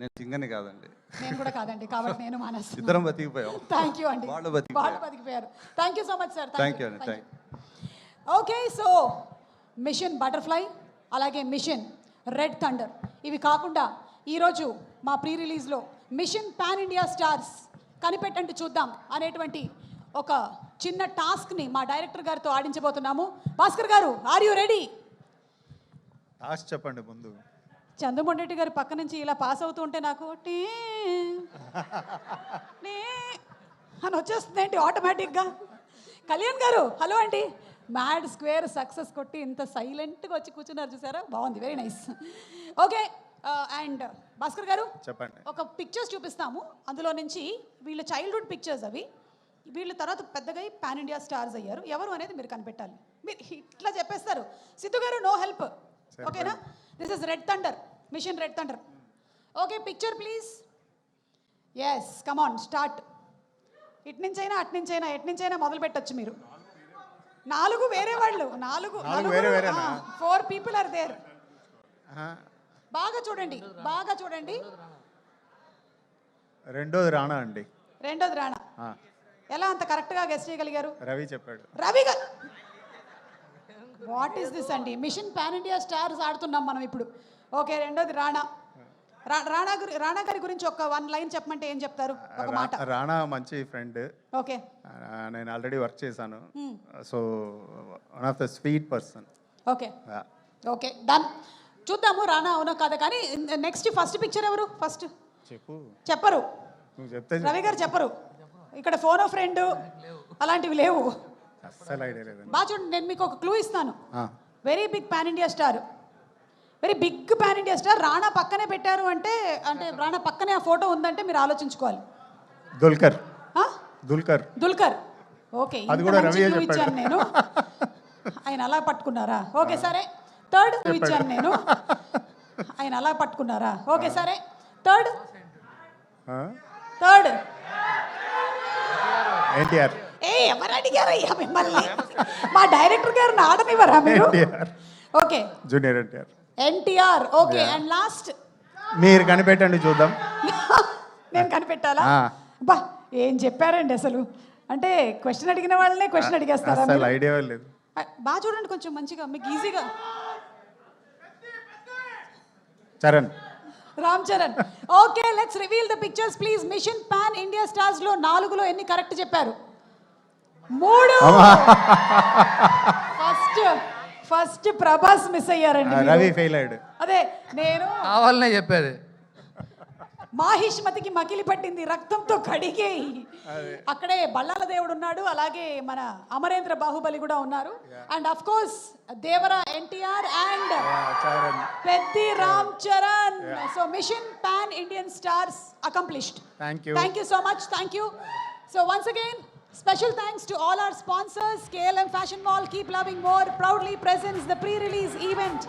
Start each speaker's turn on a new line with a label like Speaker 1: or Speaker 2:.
Speaker 1: నేను సింగని కాదండి.
Speaker 2: నేను కూడా కాదండి కాబట్టి నేను మానేస్తాను
Speaker 1: ఇద్దరం బతికిపోయాం.
Speaker 2: థ్యాంక్ యూ అండి.
Speaker 1: వాళ్ళు బతికిపోయారు.
Speaker 2: వాళ్ళు బతికిపోయారు. Thank you so much sir
Speaker 1: thank you అండి thank
Speaker 2: okay so mission butterfly అలాగే మిషన్ రెడ్ థండర్ ఇవి కాకుండా ఈరోజు మా ప్రీ రిలీజ్లో మిషన్ పాన్ ఇండియా స్టార్స్ కనిపెట్టండి చూద్దాం అనేటువంటి ఒక చిన్న టాస్క్ని మా డైరెక్టర్ గారితో ఆడించబోతున్నాము. భాస్కర్ గారు ఆర్ యూ రెడీ
Speaker 3: ఆశ చెప్పండి ముందు.
Speaker 2: చంద్రమోహన్ రెడ్డి గారు పక్క నుంచి ఇలా పాస్ అవుతూ ఉంటే నాకు టీ టీ అని వచ్చేస్తుంది ఏంటి ఆటోమేటిక్గా కళ్యాణ్ గారు హలో అండి. మ్యాడ్ స్క్వేర్ సక్సెస్ కొట్టి ఇంత సైలెంట్గా వచ్చి కూర్చున్నారు చూసారా? బాగుంది very nice okay and Bhaskar గారు
Speaker 3: చెప్పండి.
Speaker 2: ఒక పిక్చర్స్ చూపిస్తాము. అందులో నుంచి వీళ్ళ చైల్డ్హుడ్ పిక్చర్స్ అవి. వీళ్ళ తర్వాత పెద్దగా పాన్ ఇండియా స్టార్స్ అయ్యారు. ఎవరు అనేది మీరు కనిపెట్టాలి. మీరు ఇట్లా చెప్పేస్తారు. సిద్ధు గారు నో హెల్ప్ ఓకేనా this is red thunder mission red thunder okay picture please yes come on start ఇటు నుంచైనా అటు నుంచైనా ఎటు నుంచైనా మొదలు పెట్టచ్చు మీరు. నాలుగు వేరే వాళ్ళు నాలుగు? Four people are there. బాగా చూడండి బాగా చూడండి.
Speaker 3: రెండోది రాణా అండి.
Speaker 2: రెండోది రాణా. ఎలా అంత కరెక్ట్గా గెస్ట్ చేయగలిగారు?
Speaker 3: రవి చెప్పాడు.
Speaker 2: రవి గారు వాట్ ఈస్ దిస్ అండి మిషన్ పాన్ ఇండియా స్టార్స్ ఆడుతున్నాం మనం ఇప్పుడు. ఓకే రెండోది రాణా. రాణా గురి రాణా గారి గురించి ఒక వన్ లైన్ చెప్పమంటే ఏం చెప్తారు? ఒక మాట.
Speaker 3: రాణా మంచి ఫ్రెండ్
Speaker 2: ఓకే
Speaker 3: నేను ఆల్రెడీ వర్క్ చేశాను. So one of the sweet person
Speaker 2: okay okay done చూద్దాము రాణా అవునో కాదా? కానీ నెక్స్ట్ ఫస్ట్ పిక్చర్ ఎవరు? ఫస్ట్
Speaker 3: చెప్పు.
Speaker 2: చెప్పరు.
Speaker 3: నువ్వు చెప్తే చెప్పు.
Speaker 2: రవి గారు చెప్పరు. ఇక్కడ ఫోన్ ఫ్రెండ్ అలాంటివి లేవు.
Speaker 3: అస్సలు ఐడియా లేదండి
Speaker 2: బాగా చూడండి నేను మీకు ఒక క్లూ ఇస్తాను. Very big pan India star very big pan India star Rana పక్కనే పెట్టారు అంటే అంటే రాణా పక్కనే ఆ ఫోటో ఉందంటే మీరు ఆలోచించుకోవాలి.
Speaker 3: దుల్కర్? దుల్కర్.
Speaker 2: దుల్కర్. ఓకే
Speaker 3: అది కూడా చెప్పాడు.
Speaker 2: ఇచ్చాను నేను. ఆయన అలా పట్టుకున్నారా? ఓకే సరే. థర్డ్ ఇచ్చాను నేను. ఆయన అలా పట్టుకున్నారా? ఓకే సరే. Third third
Speaker 3: NTR.
Speaker 2: ఏ ఎవరు అడిగారయ్యా మిమ్మల్ని. మా డైరెక్టర్ గారిని ఆడనివ్వరా మీరు? Okay.
Speaker 3: Junior NTR.
Speaker 2: NTR. Okay and last.
Speaker 3: మీరు కనిపెట్టండి చూద్దాం.
Speaker 2: నేను కనిపెట్టాలా. బా ఏం చెప్పారండి అసలు? అంటే క్వశ్చన్ అడిగిన వాళ్ళనే క్వశ్చన్ అడిగేస్తారా
Speaker 3: అస్సలు
Speaker 2: మీరు?
Speaker 3: ఐడియా లేదు.
Speaker 2: బాగా చూడండి కొంచెం మంచిగా మీకు ఈజీగా
Speaker 3: Charan.
Speaker 2: Ram Charan. Okay let's reveal the pictures please mission pan India స్టార్స్లో నాలుగులో ఎన్ని కరెక్ట్ చెప్పారు? మూడు. ఫస్ట్ ఫస్ట్ ప్రభాస్ మిస్ అయ్యారండి మీరు.
Speaker 3: రవి ఫెయిల్ అయ్యాడు.
Speaker 2: అదే నేను
Speaker 4: కావాలనే చెప్పేది.
Speaker 2: మాహిష్మతికి మకిలి పట్టింది రక్తంతో కడిగే. అక్కడే బళ్ళాల దేవుడు ఉన్నాడు అలాగే మన అమరేంద్ర బాహుబలి కూడా ఉన్నారు. And of course Devara NTR and
Speaker 3: Charan
Speaker 2: Peddi Ram Charan. So mission pan Indian stars accomplished
Speaker 3: Thank you.
Speaker 2: Thank you so much thank you so once again Special thanks to all our sponsors, KLM Fashion Mall, Keep Loving More, proudly presents the pre-release event.